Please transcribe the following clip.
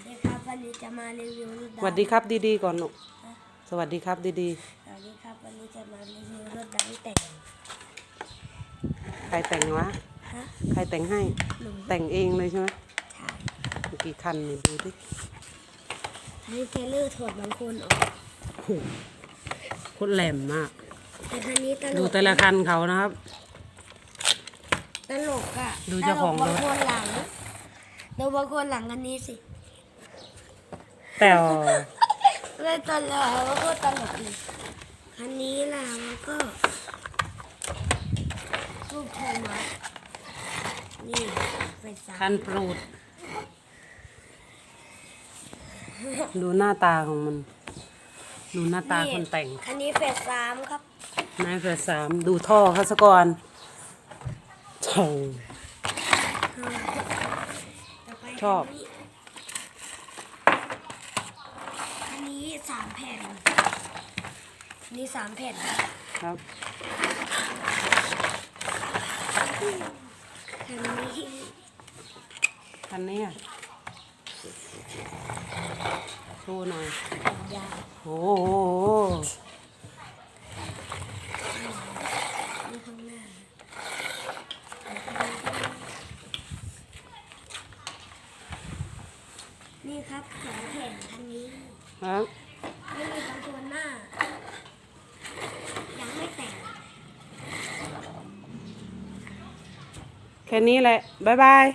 วันนี้จะมารีวิวรถสวัสดีครับดีๆก่อนลูกสวัสดีครับดีสวัสดีครับวันนี้จะมารีวิวรถดังแต่งๆ ใครแต่งวะ ฮะใครแต่งให้ หนูแต่งเองเลยใช่ไหมใช่มีกี่คันนี่ดูดิให้เทเลอร์ถอดบางคนออกโอ้โหโคตรแหลมมาก แต่คันนี้ตลกดูแต่ละคันเขานะครับ ตลกอะดูเจ้าของรถ ตลกบางคนหลังดูบางคนหลังคันนี้สิ แต่วเลยตลกแล้วก็ตลกเลยคันนี้ล่ะมันก็รูปโทมัสนี่ไฟฟ้าคันโปรูด ดูหน้าตาของมัน ดูหน้าตาคนแต่งคันนี้เฟสสามครับนายเฟสสามดูท่อเขาซะก่อนโธ่ต่ไปชอบคันนี้ สามแผ่นอันนี้สามแผ่น ครับคันนี้คันนี้อะโชว์หน่อยยาวโอ้โหนี่ข้างหน้านี่ครับสองแผ่นคันนี้ครับ ไม่มีคอนโซลหน้า ยังไม่แต่งแค่นี้แหละ บ๊ายบาย